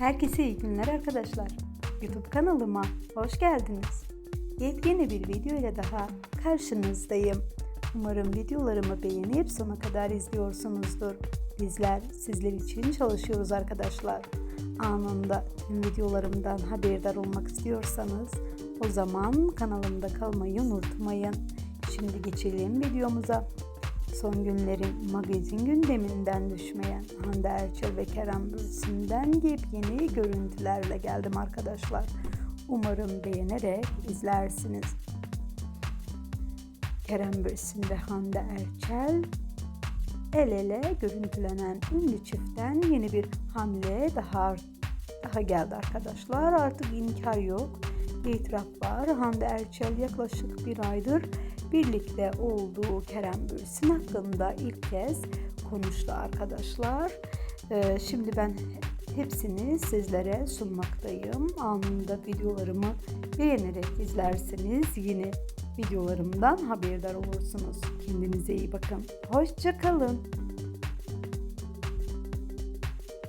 Herkese iyi günler arkadaşlar. YouTube kanalıma hoş geldiniz. Yepyeni bir video ile daha karşınızdayım. Umarım videolarımı beğenip sona kadar izliyorsunuzdur. Bizler sizler için çalışıyoruz arkadaşlar. Anında tüm videolarımdan haberdar olmak istiyorsanız o zaman kanalımda kalmayı unutmayın. Şimdi geçelim videomuza. Son günlerin magazin gündeminden düşmeyen Hande Erçel ve Kerem Bürsin'den yepyeni görüntülerle geldim arkadaşlar. Umarım beğenerek izlersiniz. Kerem Bürsin ve Hande Erçel el ele görüntülenen ünlü çiftten yeni bir hamle daha daha geldi arkadaşlar. Artık inkar yok. İtiraf var. Hande Erçel yaklaşık bir aydır birlikte olduğu Kerem Bürsin hakkında ilk kez konuştu arkadaşlar. Ee, şimdi ben hepsini sizlere sunmaktayım. Anında videolarımı beğenerek izlerseniz yeni videolarımdan haberdar olursunuz. Kendinize iyi bakın. Hoşçakalın.